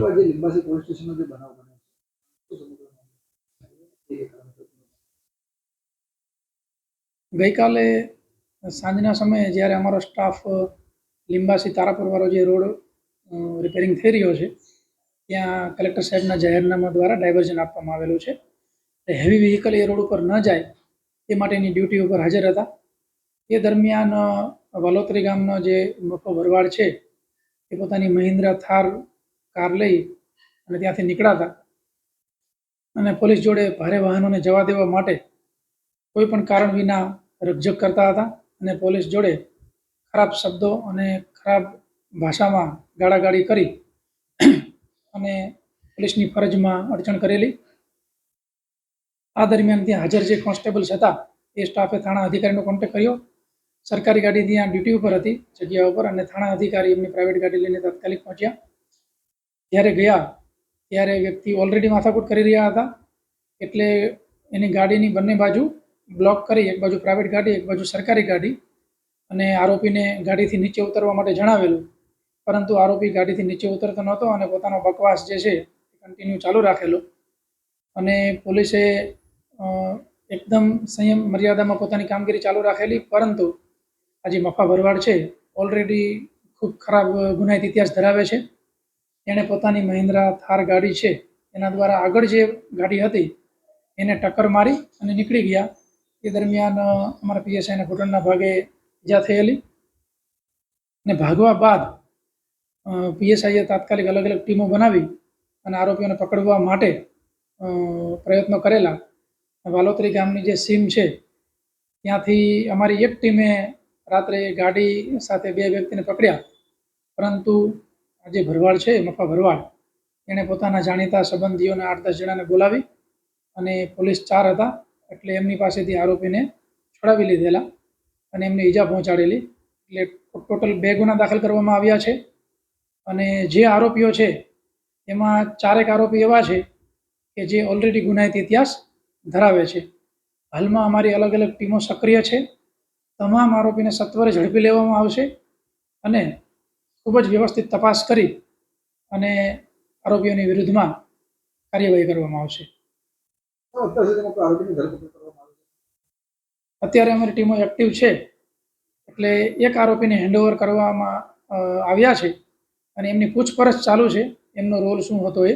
તો જે લીંબાસી પોલીસ સ્ટેશનનો જે બનાવ બન્યો ગઈકાલે સાંજના સમયે જ્યારે અમારો સ્ટાફ લીંબાસી તારાપુરવાળો જે રોડ રિપેરિંગ થઈ રહ્યો છે, ત્યાં કલેક્ટર સાહેબના જાહેરનામા દ્વારા ડાયવર્ઝન આપવામાં આવેલું છે. હેવી વ્હીકલ એ રોડ ઉપર ન જાય, એ માટેની ડ્યુટી ઉપર હાજર હતા. એ દરમિયાન વાલોત્રી ગામનો જે મફો ભરવાડ છે, એ પોતાની મહિન્દ્રા થાર કાર લઈ અને ત્યાંથી નીકળ્યા અને પોલીસ જોડે ભારે વાહનોને જવા દેવા માટે કોઈ પણ કારણ વિના રકઝક કરતા હતા અને પોલીસ જોડે ખરાબ શબ્દો અને ખરાબ ભાષામાં ગાળાગાળી કરી અને પોલીસની ફરજમાં અડચણ કરેલી. આ દરમિયાન ત્યાં હાજર જે કોન્સ્ટેબલ્સ હતા એ સ્ટાફે થાણા અધિકારીનો કોન્ટેક્ટ કર્યો. સરકારી ગાડી ત્યાં ડ્યુટી ઉપર હતી જગ્યા ઉપર અને થાણા અધિકારી એમની પ્રાઇવેટ ગાડી લઈને તાત્કાલિક પહોંચ્યા. જ્યારે ગયા, ત્યારે વ્યક્તિ ઓલરેડી માથાકૂટ કરી રહ્યા હતા. એટલે એની ગાડીની બંને બાજુ બ્લોક કરી, એક બાજુ પ્રાઇવેટ ગાડી, એક બાજુ સરકારી ગાડી અને આરોપીને ગાડીથી નીચે ઉતરવા માટે જણાવેલું. પરંતુ આરોપી ગાડીથી નીચે ઉતરતો નહોતો અને પોતાનો બકવાસ જે છે એ કન્ટિન્યુ ચાલુ રાખેલો. અને પોલીસે એકદમ સંયમ મર્યાદામાં પોતાની કામગીરી ચાલુ રાખેલી, પરંતુ આ જે મફા ભરવાડ છે ઓલરેડી ખૂબ ખરાબ ગુનાહિત ઇતિહાસ ધરાવે છે. એણે પોતાની મહિન્દ્રા થાર ગાડી છે, એના દ્વારા આગળ જે ગાડી હતી, એને ટક્કર મારી અને નીકળી ગયા. એ દરમિયાન અમારા પીએસઆઈના ઘૂંટણના ભાગે ઈજા થયેલી અને ભાગવા બાદ પીએસઆઈએ તાત્કાલિક અલગ અલગ ટીમો બનાવી અને આરોપીઓને પકડવા માટે પ્રયત્નો કરેલા. વાલોત્રી ગામની જે સીમ છે, ત્યાંથી અમારી એક ટીમે રાત્રે ગાડી સાથે બે વ્યક્તિને પકડ્યા. પરંતુ જે ભરવાડ છે મફા ભરવાડ એણે પોતાના જાણીતા સંબંધીઓને આઠ દસ જણાને બોલાવી અને પોલીસ ચાર હતા, એટલે એમની પાસેથી આરોપીને છોડાવી લીધેલા અને એમને ઈજા પહોંચાડેલી. એટલે ટોટલ બે ગુના દાખલ કરવામાં આવ્યા છે અને જે આરોપીઓ છે, એમાં ચારેક આરોપી એવા છે કે જે ઓલરેડી ગુનાહિત ઇતિહાસ ધરાવે છે. હાલમાં અમારી અલગ અલગ ટીમો સક્રિય છે. તમામ આરોપીને સત્વરે ઝડપી લેવામાં આવશે અને ખૂબ જ વ્યવસ્થિત તપાસ કરી અને આરોપીઓની વિરુદ્ધમાં કાર્યવાહી કરવામાં આવશે. અત્યાર અમારી ટીમો એક્ટિવ છે એટલે એક આરોપીને હેન્ડઓવર કરવામાં આવ્યા છે અને એમની પૂછપરછ ચાલુ છે. એમનો રોલ શું હતો એ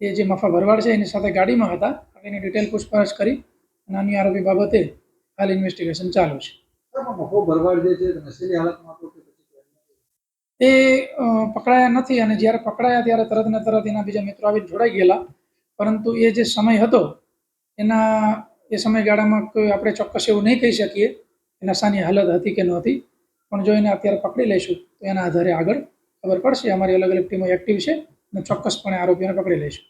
એ જે મફા ભરવાડ છે એની સાથે ગાડીમાં હતા. એની ડિટેલ પૂછપરછ કરી અને અન્ય આરોપી બાબતે હાલ ઇન્વેસ્ટિગેશન ચાલુ છે. મફો ભરવાડ જે છે નશીલી હાલતમાં? એ પકડાયા નથી અને જ્યારે પકડાયા ત્યારે તરત ને તરત એના બીજા મિત્રો આવી જોડાઈ ગયેલા. પરંતુ એ જે સમય હતો, એના, એ સમયગાળામાં કોઈ આપણે ચોક્કસ એવું નહીં કહી શકીએ. કે નશાની હાલત હતી કે નહોતી પણ જો એને અત્યારે પકડી લઈશું, તો એના આધારે આગળ ખબર પડશે. અમારી અલગ અલગ ટીમો એક્ટિવ છે અને ચોક્કસપણે આરોપીઓને પકડી લઈશું.